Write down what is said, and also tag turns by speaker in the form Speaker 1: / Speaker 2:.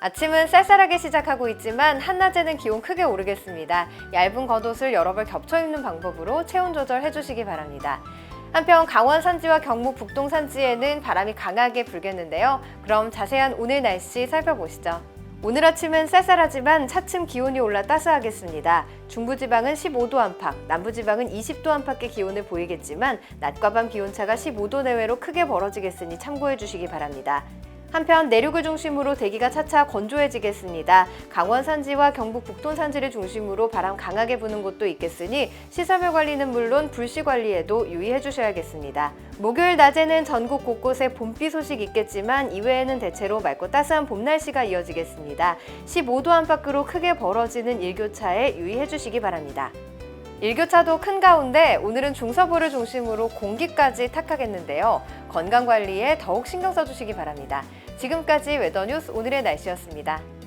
Speaker 1: 아침은 쌀쌀하게 시작하고 있지만 한낮에는 기온 크게 오르겠습니다. 얇은 겉옷을 여러 벌 겹쳐 입는 방법으로 체온 조절 해 주시기 바랍니다. 한편 강원 산지와 경북 북동 산지에는 바람이 강하게 불겠는데요. 그럼 자세한 오늘 날씨 살펴보시죠. 오늘 아침은 쌀쌀하지만 차츰 기온이 올라 따스하겠습니다. 중부지방은 15도 안팎, 남부지방은 20도 안팎의 기온을 보이겠지만 낮과 밤 기온차가 15도 내외로 크게 벌어지겠으니 참고해 주시기 바랍니다. 한편 내륙을 중심으로 대기가 차차 건조해지겠습니다. 강원 산지와 경북 북동 산지를 중심으로 바람 강하게 부는 곳도 있겠으니 시설물 관리는 물론 불씨 관리에도 유의해 주셔야겠습니다. 목요일 낮에는 전국 곳곳에 봄비 소식 있겠지만 이외에는 대체로 맑고 따스한 봄 날씨가 이어지겠습니다. 15도 안팎으로 크게 벌어지는 일교차에 유의해 주시기 바랍니다. 일교차도 큰 가운데 오늘은 중서부를 중심으로 공기까지 탁하겠는데요. 건강 관리에 더욱 신경 써주시기 바랍니다. 지금까지 웨더뉴스 오늘의 날씨였습니다.